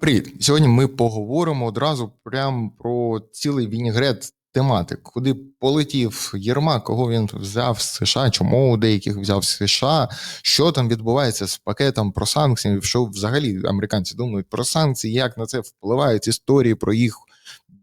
Привіт! Сьогодні ми поговоримо одразу прям про цілий вінігрет тематик, куди полетів Єрмак, кого він взяв з США, чому у деяких взяв з США, що там відбувається з пакетом про санкції, що взагалі американці думають про санкції, як на це впливають історії про їх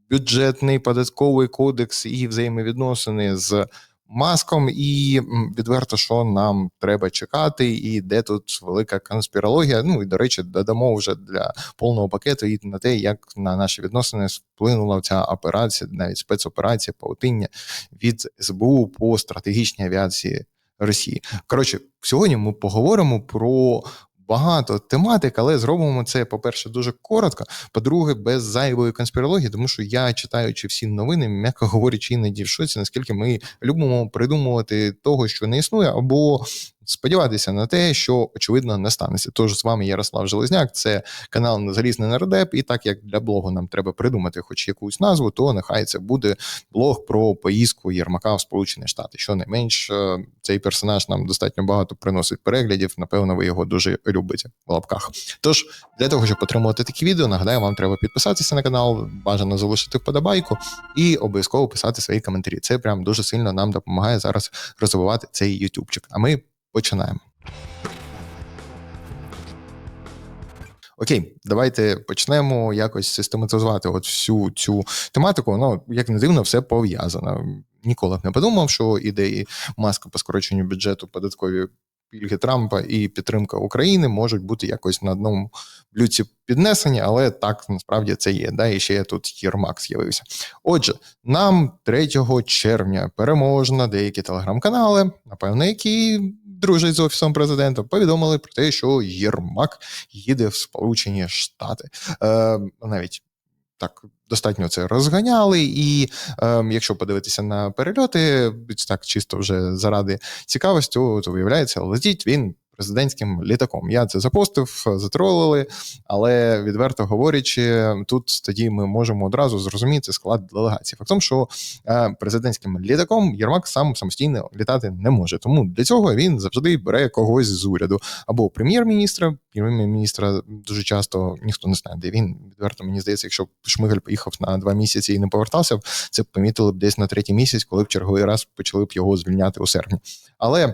бюджетний податковий кодекс і взаємовідносини з маском, і відверто, що нам треба чекати, і де тут велика конспірологія. Ну і до речі, додамо вже для повного пакету і на те, як на наші відносини вплинула ця операція, навіть спецоперація паутиння від СБУ по стратегічній авіації Росії. Коротше, сьогодні ми поговоримо про багато тематик, але зробимо це, по-перше, дуже коротко. По-друге, без зайвої конспірології, тому що я читаючи всі новини, м'яко говорячи, іноді в шоці, наскільки ми любимо придумувати того, що не існує, або сподіватися на те, що очевидно не станеться. Тож з вами Ярослав Железняк, це канал Залізний нардеп. І так як для блогу нам треба придумати хоч якусь назву, то нехай це буде блог про поїздку Єрмака в Сполучені Штати. Що не цей персонаж нам достатньо багато приносить переглядів. Напевно, ви його дуже любите в лапках. Тож для того, щоб отримувати такі відео, нагадаю, вам треба підписатися на канал, бажано залишити вподобайку і обов'язково писати свої коментарі. Це прям дуже сильно нам допомагає зараз розвивати цей ютубчик. А ми Починаємо. Окей, давайте почнемо якось систематизувати от всю цю тематику. Ну, як не дивно, все пов'язано. Ніколи б не подумав, що ідеї маска по скороченню бюджету податкові пільги Трампа і підтримка України можуть бути якось на одному блюці піднесені, але так насправді це є. Да, І ще я тут Єрмак з'явився. Отже, нам 3 червня переможна деякі телеграм-канали, напевно, які дружать з офісом президента, повідомили про те, що Єрмак їде в Сполучені Штати. Е, Навіть так достатньо це розганяли, і е, якщо подивитися на перельоти, так чисто вже заради цікавості, то виявляється, летіть він президентським літаком. Я це запостив, затролили, але відверто говорячи, тут тоді ми можемо одразу зрозуміти склад делегації. Фактом, що е, президентським літаком Єрмак сам самостійно літати не може. Тому для цього він завжди бере когось з уряду або прем'єр-міністра. Прем'єр-міністра дуже часто ніхто не знає, де він відверто мені здається, якщо Шмигаль поїхав на два місяці і не повертався, це помітили б десь на третій місяць, коли в черговий раз почали б його звільняти у серпні. Але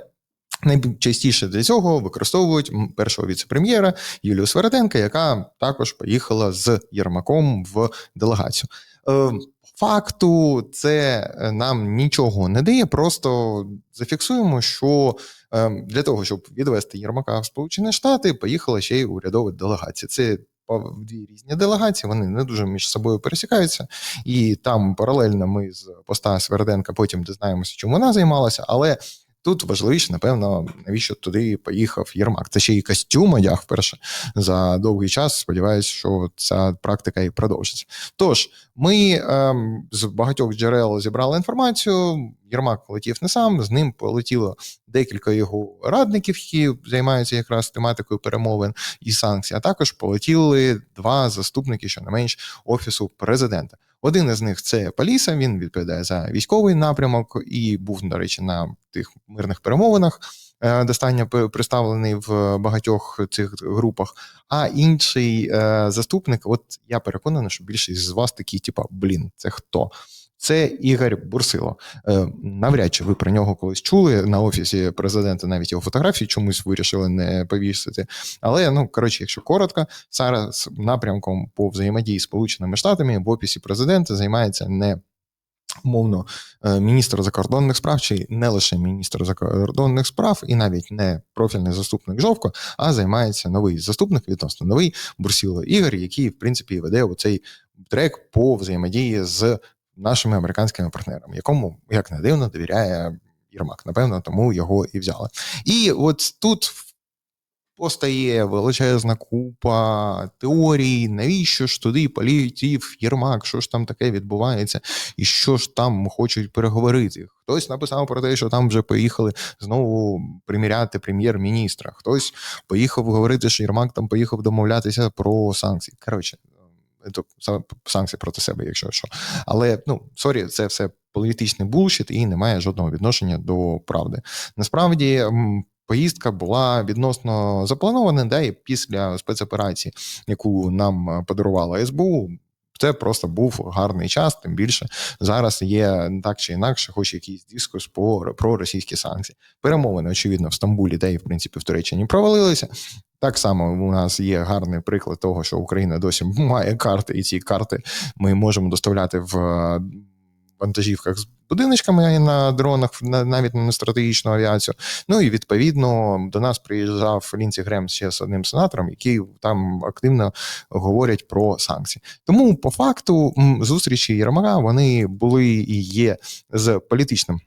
Найчастіше для цього використовують першого віце-прем'єра Юлію Свереденка, яка також поїхала з Єрмаком в делегацію. Е, факту це е, нам нічого не дає. Просто зафіксуємо, що е, для того, щоб відвести Єрмака в Сполучені Штати, поїхала ще й урядова делегація. Це дві різні делегації, вони не дуже між собою пересікаються, і там паралельно ми з поста Сверденка потім дізнаємося, чому вона займалася, але Тут важливіше, напевно, навіщо туди поїхав Єрмак. Це ще й костюм одяг вперше за довгий час. Сподіваюся, що ця практика і продовжиться. Тож ми ем, з багатьох джерел зібрали інформацію. Єрмак полетів не сам, з ним полетіло декілька його радників, які займаються якраз тематикою перемовин і санкцій. А також полетіли два заступники, що не менш офісу президента. Один із них це Паліса. Він відповідає за військовий напрямок і був, до речі, на тих мирних перемовинах. достання достатньо представлений в багатьох цих групах. А інший е, заступник, от я переконаний, що більшість з вас такі, типа, блін, це хто? Це Ігор Бурсило. Е, навряд чи ви про нього колись чули на офісі президента, навіть його фотографії чомусь вирішили не повісити. Але ну коротше, якщо коротко, зараз напрямком по взаємодії з Сполученими Штатами в офісі президента займається не Умовно, е, міністр закордонних справ, чи не лише міністр закордонних справ, і навіть не профільний заступник Жовко, а займається новий заступник відносно новий Бурсіло Ігор, який в принципі веде оцей трек по взаємодії з нашими американськими партнерами, якому як не дивно довіряє Єрмак. Напевно, тому його і взяли. І от тут постає величезна купа теорій, навіщо ж туди політів Єрмак, що ж там таке відбувається, і що ж там хочуть переговорити. Хтось написав про те, що там вже поїхали знову приміряти прем'єр-міністра. Хтось поїхав говорити, що Єрмак там поїхав домовлятися про санкції. Коротше, санкції проти себе, якщо що. Але ну сорі, це все політичний булшіт і не має жодного відношення до правди. Насправді поїздка була відносно запланована, да, і після спецоперації, яку нам подарувала СБУ. Це просто був гарний час, тим більше зараз є так чи інакше, хоч якийсь дискус по про російські санкції. Перемовини, очевидно, в Стамбулі, де і в принципі в Туреччині провалилися. Так само у нас є гарний приклад того, що Україна досі має карти, і ці карти ми можемо доставляти в вантажівках з будиночками на дронах, навіть на стратегічну авіацію. Ну і відповідно до нас приїжджав Лінці Грем ще з одним сенатором, які там активно говорять про санкції. Тому по факту зустрічі Єрмака вони були і є з політичним.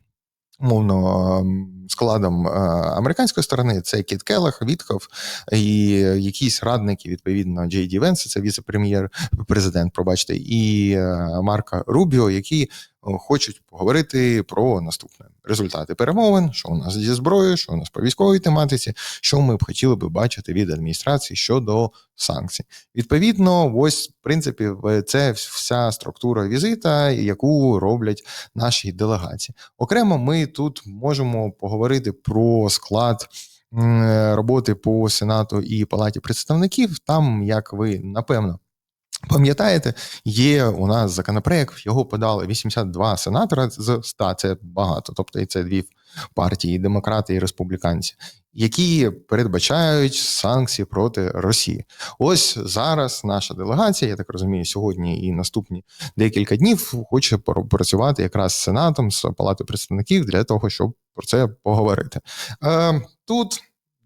Мовно складом американської сторони це Кіт Келах, Вітков і якісь радники, відповідно, Джей Ді Венс, це віце-прем'єр, президент, пробачте, і Марка Рубіо, які хочуть поговорити про наступне результати перемовин, що у нас зі зброєю, що у нас по військовій тематиці, що ми б хотіли би бачити від адміністрації щодо санкцій. Відповідно, ось в принципі це вся структура візита, яку роблять наші делегації. Окремо, ми тут можемо поговорити про склад. Роботи по сенату і палаті представників, там як ви напевно Пам'ятаєте, є у нас законопроект, його подали 82 сенатора з 100, це багато, тобто і це дві партії, демократи і республіканці, які передбачають санкції проти Росії. Ось зараз наша делегація, я так розумію, сьогодні і наступні декілька днів хоче працювати якраз з сенатом, з палатою представників для того, щоб про це поговорити. Е, Тут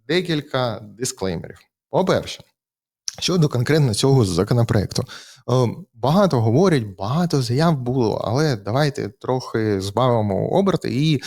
декілька дисклеймерів. По перше. Щодо конкретно цього законопроекту, е, багато говорять, багато заяв було, але давайте трохи збавимо оберти і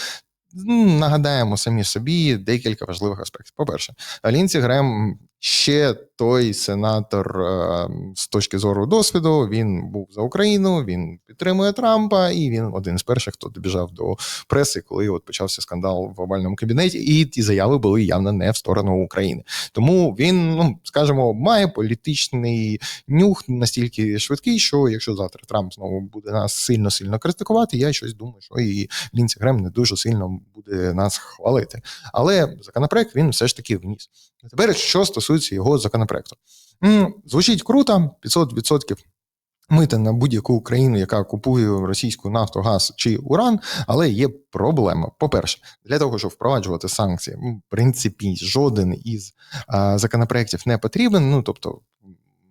нагадаємо самі собі декілька важливих аспектів. По перше, Лінці Грем ще той сенатор е, з точки зору досвіду. Він був за Україну, він підтримує Трампа, і він один з перших, хто добіжав до преси, коли от почався скандал в овальному кабінеті, і ті заяви були явно не в сторону України. Тому він, ну скажімо, має політичний нюх настільки швидкий, що якщо завтра Трамп знову буде нас сильно сильно критикувати, я щось думаю, що і Лінці Грем не дуже сильно буде нас хвалити. Але законопроект він все ж таки вніс. Тепер що стосується його законопроекту, звучить круто, 500% мити на будь-яку країну, яка купує російську нафту, газ чи уран, але є проблема. По-перше, для того, щоб впроваджувати санкції, в принципі, жоден із а, законопроєктів не потрібен. Ну тобто,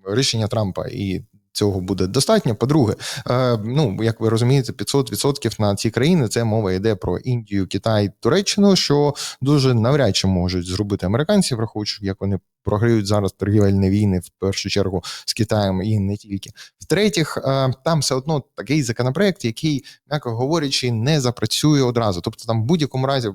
рішення Трампа і цього буде достатньо. По-друге, е, ну як ви розумієте, 500% на ці країни це мова йде про Індію, Китай, Туреччину, що дуже навряд чи можуть зробити американці, враховуючи, як вони програють зараз торгівельні війни в першу чергу з Китаєм і не тільки. В третіх, е, там все одно такий законопроект, який, м'яко говорячи, не запрацює одразу. Тобто, там в будь-якому разі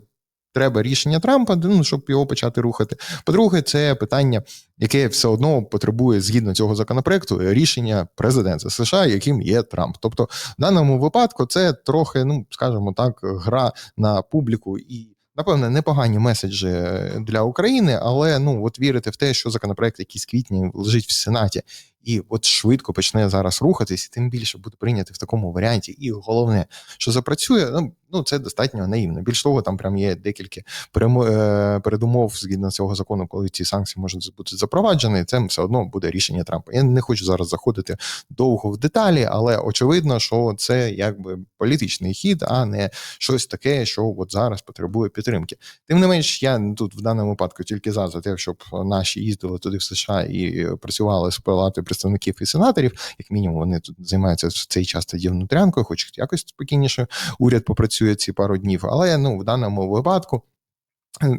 треба рішення Трампа, ну щоб його почати рухати. По-друге, це питання, яке все одно потребує згідно цього законопроекту рішення президента США, яким є Трамп. Тобто, в даному випадку це трохи, ну скажімо так, гра на публіку і. Напевне, непогані меседжі для України, але ну от вірити в те, що законопроект, який з квітня лежить в Сенаті, і от швидко почне зараз рухатись, і тим більше буде прийняти в такому варіанті. І головне, що запрацює, ну ну це достатньо наївно. Більш того, там прям є декілька е, передумов згідно цього закону, коли ці санкції можуть бути запроваджені. Це все одно буде рішення Трампа. Я не хочу зараз заходити довго в деталі, але очевидно, що це якби політичний хід, а не щось таке, що от зараз потребує підтримки. Тим не менш, я тут в даному випадку тільки за за те, щоб наші їздили туди в США і працювали з палатою представників і сенаторів. Як мінімум, вони тут займаються в цей час тоді внутрянкою, хоч якось спокійніше уряд попрацює ці пару днів, але ну в даному випадку.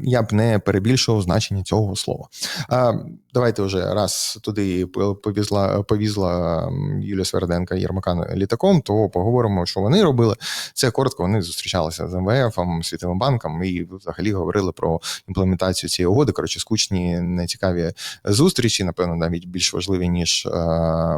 Я б не перебільшував значення цього слова. А, Давайте вже раз туди повізла повізла Юлія Сверденка Єрмака літаком, то поговоримо, що вони робили. Це коротко. Вони зустрічалися з МВФ, Світовим банком і взагалі говорили про імплементацію цієї угоди. Коротше, скучні, нецікаві зустрічі. Напевно, навіть більш важливі ніж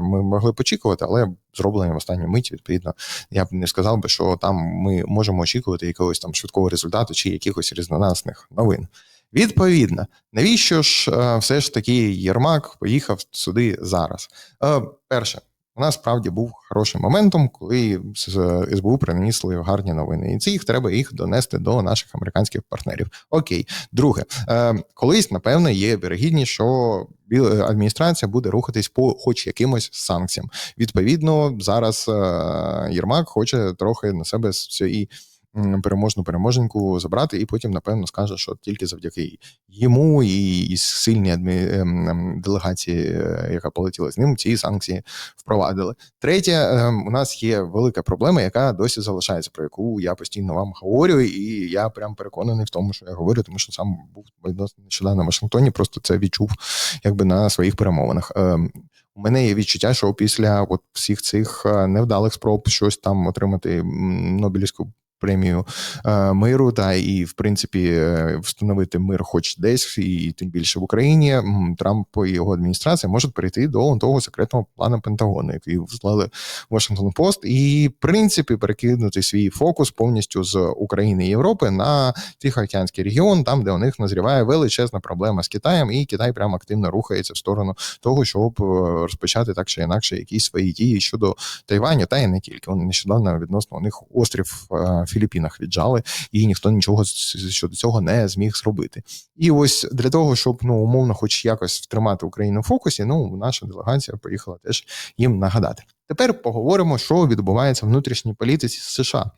ми могли почекувати, але зроблені в останню миті. Відповідно, я б не сказав би, що там ми можемо очікувати якогось там швидкого результату чи якихось різнонасних новин. Відповідно, навіщо ж е, все ж таки Єрмак поїхав сюди зараз? Е, перше, нас справді був хорошим моментом, коли з СБУ принесли гарні новини, і це їх треба їх донести до наших американських партнерів. Окей, друге, е, колись напевне є вірогідність, що адміністрація буде рухатись по хоч якимось санкціям. Відповідно, зараз е, Єрмак хоче трохи на себе з цієї переможну переможеньку забрати, і потім, напевно, скаже, що тільки завдяки йому і сильній адмі... Ем, ем, делегації, е, яка полетіла з ним, ці санкції впровадили. Третє, ем, у нас є велика проблема, яка досі залишається, про яку я постійно вам говорю, і я прям переконаний в тому, що я говорю, тому що сам був нещодавно в Вашингтоні, просто це відчув якби на своїх перемовинах. У мене є відчуття, що після от всіх цих е, невдалих спроб щось там отримати Нобелівську премію е, миру, та і в принципі е, встановити мир, хоч десь, і тим більше в Україні. Трамп і його адміністрація можуть перейти до того секретного плану Пентагону, який вислали Washington Post, і в принципі перекинути свій фокус повністю з України і Європи на Тихоокеанський регіон, там де у них назріває величезна проблема з Китаєм, і Китай прямо активно рухається в сторону того, щоб е, розпочати так чи інакше якісь свої дії щодо Тайваню, та й не тільки вони нещодавно відносно у них острів Філіппінах віджали, і ніхто нічого щодо цього не зміг зробити. І ось для того, щоб ну умовно, хоч якось втримати Україну в фокусі, ну наша делегація поїхала теж їм нагадати. Тепер поговоримо, що відбувається в внутрішній політиці США.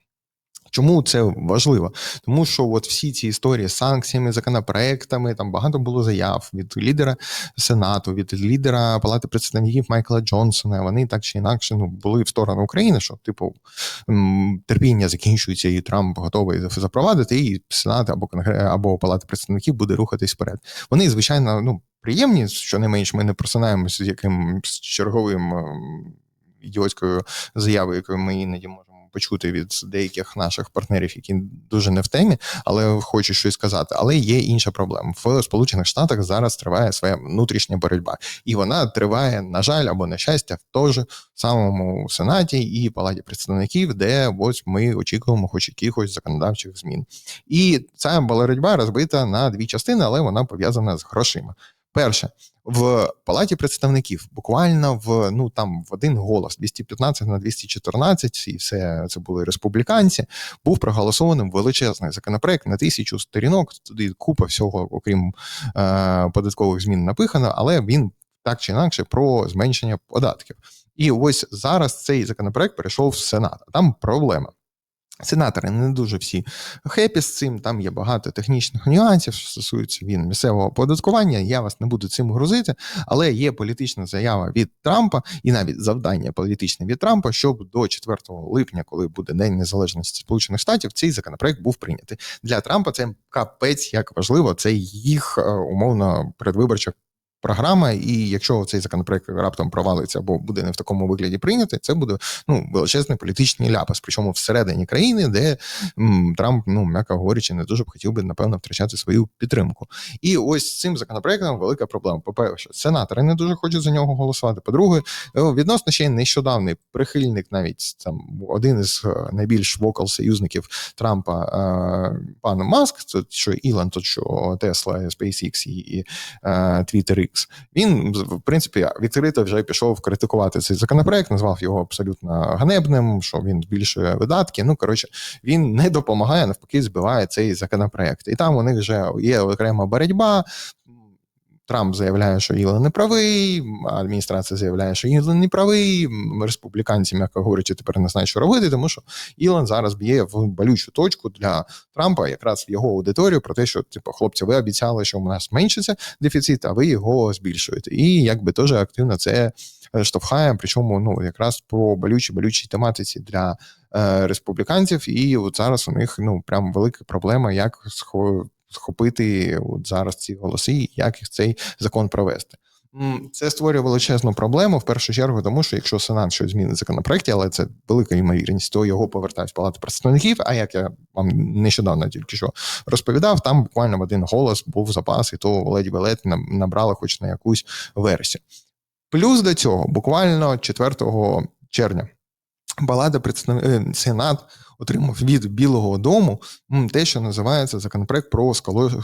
Чому це важливо? Тому що от всі ці історії з санкціями, законопроектами, там багато було заяв від лідера Сенату, від лідера Палати представників Майкла Джонсона. Вони так чи інакше ну, були в сторону України, що типу терпіння закінчується, і Трамп готовий запровадити, і Сенат або Конгрес, або Палата представників буде рухатись вперед. Вони звичайно ну приємні, що не менш ми не просинаємося з якимсь черговим ідіотською заявою, якою ми іноді можемо почути від деяких наших партнерів, які дуже не в темі, але хочуть щось сказати. Але є інша проблема в Сполучених Штатах. Зараз триває своя внутрішня боротьба, і вона триває, на жаль, або на щастя, в той же самому сенаті і палаті представників, де ось ми очікуємо, хоч якихось законодавчих змін. І ця боротьба розбита на дві частини, але вона пов'язана з грошима. Перше, в палаті представників буквально в ну там в один голос 215 на 214, і все це були республіканці. Був проголосованим величезний законопроект на тисячу сторінок. Туди купа всього, окрім е, податкових змін, напихано, але він так чи інакше про зменшення податків. І ось зараз цей законопроект перейшов в Сенат. А там проблема. Сенатори не дуже всі хепі з цим. Там є багато технічних нюансів, що стосується він місцевого оподаткування. Я вас не буду цим грузити, але є політична заява від Трампа і навіть завдання політичне від Трампа, щоб до 4 липня, коли буде День Незалежності Сполучених Штатів, цей законопроект був прийнятий для Трампа. Це капець як важливо. Це їх е, умовно передвиборча програма, і якщо цей законопроект раптом провалиться або буде не в такому вигляді прийнятий, це буде ну величезний політичний ляпас, причому всередині країни, де м, Трамп, ну м'яко говорячи, не дуже б хотів би напевно втрачати свою підтримку. І ось цим законопроектом велика проблема. По перше, сенатори не дуже хочуть за нього голосувати. По-друге, відносно ще нещодавний прихильник, навіть там один із е, найбільш вокал союзників Трампа, е, пан Маск, то що Ілон, то що Тесла, SpaceX і Twitter X. Він в принципі відкрито вже пішов критикувати цей законопроект, назвав його абсолютно ганебним, що він збільшує видатки. Ну коротше, він не допомагає, навпаки, збиває цей законопроект. І там у них вже є окрема боротьба. Трамп заявляє, що Ілон не правий, адміністрація заявляє, що Ілон не правий. Республіканці, м'яко говорячи, тепер не знають, що робити, тому що Ілон зараз б'є в болючу точку для Трампа, якраз в його аудиторію, про те, що типу, хлопці, ви обіцяли, що у нас зменшиться дефіцит, а ви його збільшуєте. І якби теж активно це штовхає. Причому ну якраз по болючій болючій тематиці для е, республіканців. І от зараз у них ну прям велика проблема, як схопити от зараз ці голоси, як цей закон провести. Це створює величезну проблему в першу чергу, тому що якщо Сенат щось змінить в законопроекті, але це велика ймовірність, то його повертають в палату представників. А як я вам нещодавно тільки що розповідав, там буквально в один голос був запас, і то ледь велет набрали хоч на якусь версію. Плюс до цього, буквально 4 червня, палата представників Сенат отримав від Білого Дому те, що називається законопроект про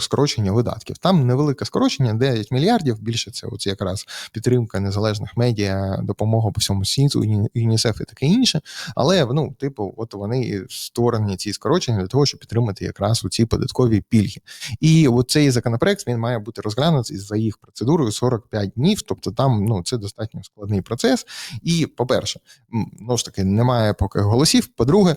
скорочення видатків. Там невелике скорочення, 9 мільярдів. Більше це от якраз підтримка незалежних медіа, допомога по всьому світу, ЮНІСЕФ і таке інше. Але ну, типу, от вони створені ці скорочення для того, щоб підтримати якраз у ці податкові пільги. І от цей законопроект він має бути розглянутий за їх процедурою 45 днів. Тобто, там ну це достатньо складний процес. І, по-перше, ну ж таки немає поки голосів. По-друге,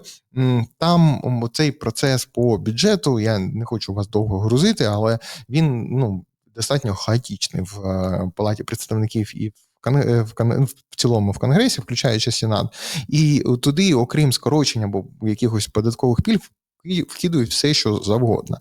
там цей процес по бюджету. Я не хочу вас довго грузити, але він ну достатньо хаотичний в е, палаті представників і в е, в цілому в конгресі, включаючи сенат, і туди, окрім скорочення або якихось податкових пільг, вкидують все, що завгодно.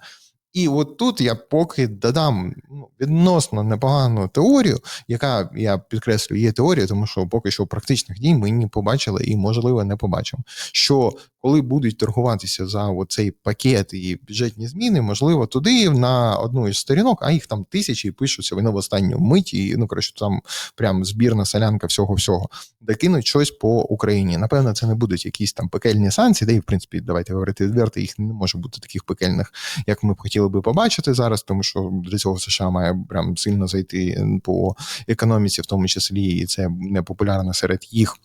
І от тут я поки додам ну, відносно непогану теорію, яка я підкреслюю, є теорія, тому що поки що практичних дій ми не побачили і, можливо, не побачимо. Що коли будуть торгуватися за цей пакет і бюджетні зміни, можливо, туди на одну із сторінок, а їх там тисячі пишуться вони в останню мить, і ну коротше, там прям збірна солянка всього всього, докинуть щось по Україні. Напевно, це не будуть якісь там пекельні санкції, де в принципі, давайте говорити відверто, їх не може бути таких пекельних, як ми б хотіли би побачити зараз, тому що для цього США має прям сильно зайти по економіці, в тому числі, і це не популярно серед їх.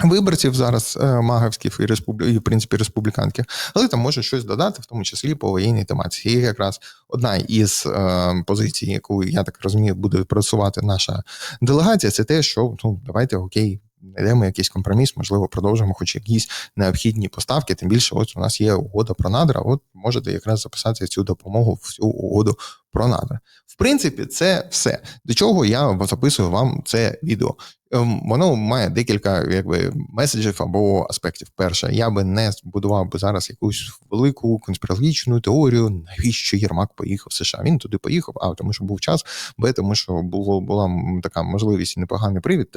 Виборців зараз е, магавських і республі... і в принципі республіканських, але там може щось додати, в тому числі по воєнній тематиці. І якраз одна із е, позицій, яку я так розумію, буде просувати наша делегація, це те, що ну давайте окей, знайдемо якийсь компроміс, можливо, продовжимо хоч якісь необхідні поставки. Тим більше, от у нас є угода про надра. От можете якраз записати цю допомогу в цю угоду про надра. В принципі, це все. До чого я записую вам це відео. Ем, воно має декілька якби меседжів або аспектів. Перше, я би не збудував би зараз якусь велику конспірологічну теорію, навіщо Єрмак поїхав в США. Він туди поїхав, а тому, що був час, б тому, що було була така можливість і непоганий привід.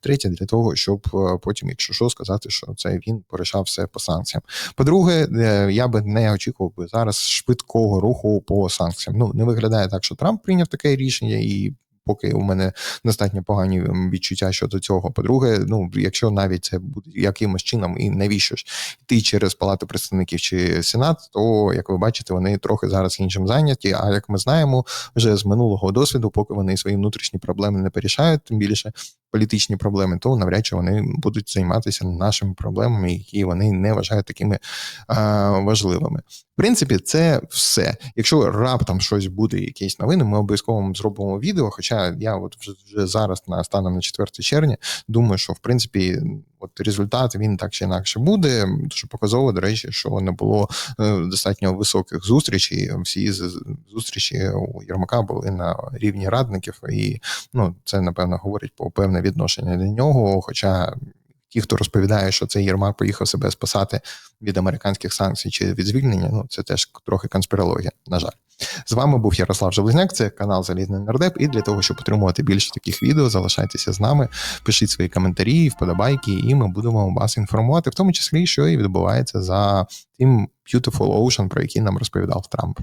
Третє для того, щоб е, потім, якщо що, сказати, що це він порішав все по санкціям. По-друге, е, я би не очікував би зараз швидкого руху по санкціям. Ну не виглядає так, що Трамп прийняв таке рішення і поки у мене достатньо погані відчуття щодо цього. По-друге, ну якщо навіть це буде якимось чином, і навіщо ж йти через палату представників чи сенат, то як ви бачите, вони трохи зараз іншим зайняті. А як ми знаємо, вже з минулого досвіду, поки вони свої внутрішні проблеми не порішають, тим більше політичні проблеми, то навряд чи вони будуть займатися нашими проблемами, які вони не вважають такими а, важливими. В принципі, це все. Якщо раптом щось буде, якісь новини, ми обов'язково зробимо відео. Хоча я от вже, зараз на станом на 4 червня думаю, що в принципі от результат він так чи інакше буде. Дуже показово, до речі, що не було е, достатньо високих зустрічей. Всі зустрічі у Єрмака були на рівні радників, і ну це напевно говорить про певне відношення до нього. Хоча ті, хто розповідає, що цей Єрмак поїхав себе спасати від американських санкцій чи від звільнення, ну це теж трохи конспірологія. На жаль, з вами був Ярослав Железняк, це канал Залізний Нардеп. І для того, щоб отримувати більше таких відео, залишайтеся з нами, пишіть свої коментарі, вподобайки, і ми будемо вас інформувати, в тому числі, що і відбувається за тим Beautiful Ocean, про який нам розповідав Трамп.